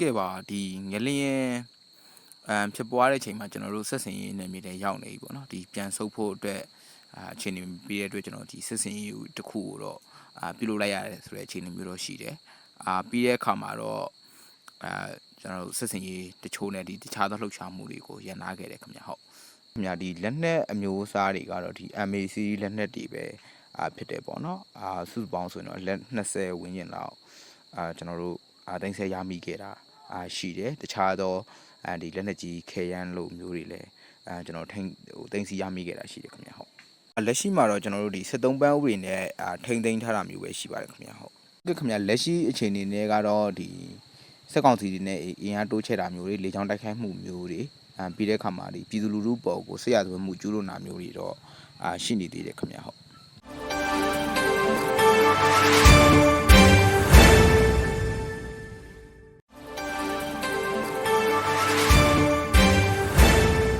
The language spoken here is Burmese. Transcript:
ကဲပါဒီငလျင်အမ်ဖြစ်ပွားတဲ့အချိန်မှာကျွန်တော်တို့ဆက်စင်ရေးနယ်မြေတွေရောက်နေပြီပေါ့နော်ဒီပြန်ဆုပ်ဖို့အတွက်အာအခြေအနေပြီးတဲ့အတွက်ကျွန်တော်ဒီဆက်စင်ရေးတစ်ခုကိုတော့အာပြုလုပ်လိုက်ရတယ်ဆိုတဲ့အခြေအနေမျိုးတော့ရှိတယ်အာပြီးတဲ့အခါမှာတော့အာကျွန်တော်တို့ဆက်စင်ရေးတချို့နဲ့ဒီတခြားသောလှုပ်ရှားမှုတွေကိုရန်နာခဲ့တယ်ခင်ဗျဟုတ်ခင်ဗျဒီလက်နက်အမျိုးအစားတွေကတော့ဒီ MAC လက်နက်တွေပဲအာဖြစ်တယ်ပေါ့နော်အာစုစုပေါင်းဆိုရင်တော့လက်20ဝန်းကျင်လောက်အာကျွန်တော်တို့အာတင်ဆက်ရမိခဲ့တာ အာရှိတယ်တခြားသောအဲဒီလက်နက်ကြီးခဲယမ်းလို့မျိုးတွေလည်းအဲကျွန်တော်ထိန်းဟိုတင်စီရမိခဲ့တာရှိတယ်ခင်ဗျဟုတ်အာလက်ရှိမှာတော့ကျွန်တော်တို့ဒီ73ပန်းဥပဒေနဲ့အာထိန်းသိမ်းထားတာမျိုးပဲရှိပါတယ်ခင်ဗျဟုတ်ကဲခင်ဗျလက်ရှိအခြေအနေနဲ့ကတော့ဒီစက်ကောင်စီတွေနဲ့အင်အားတိုးချဲ့တာမျိုးတွေလေကြောင်းတိုက်ခိုက်မှုမျိုးတွေအာပြီးတဲ့အခါမှာဒီပြည်သူလူထုပေါ်ကိုဆက်ရသွင်းမှုကျူးလွန်တာမျိုးတွေတော့အာရှိနေသေးတယ်ခင်ဗျဟုတ်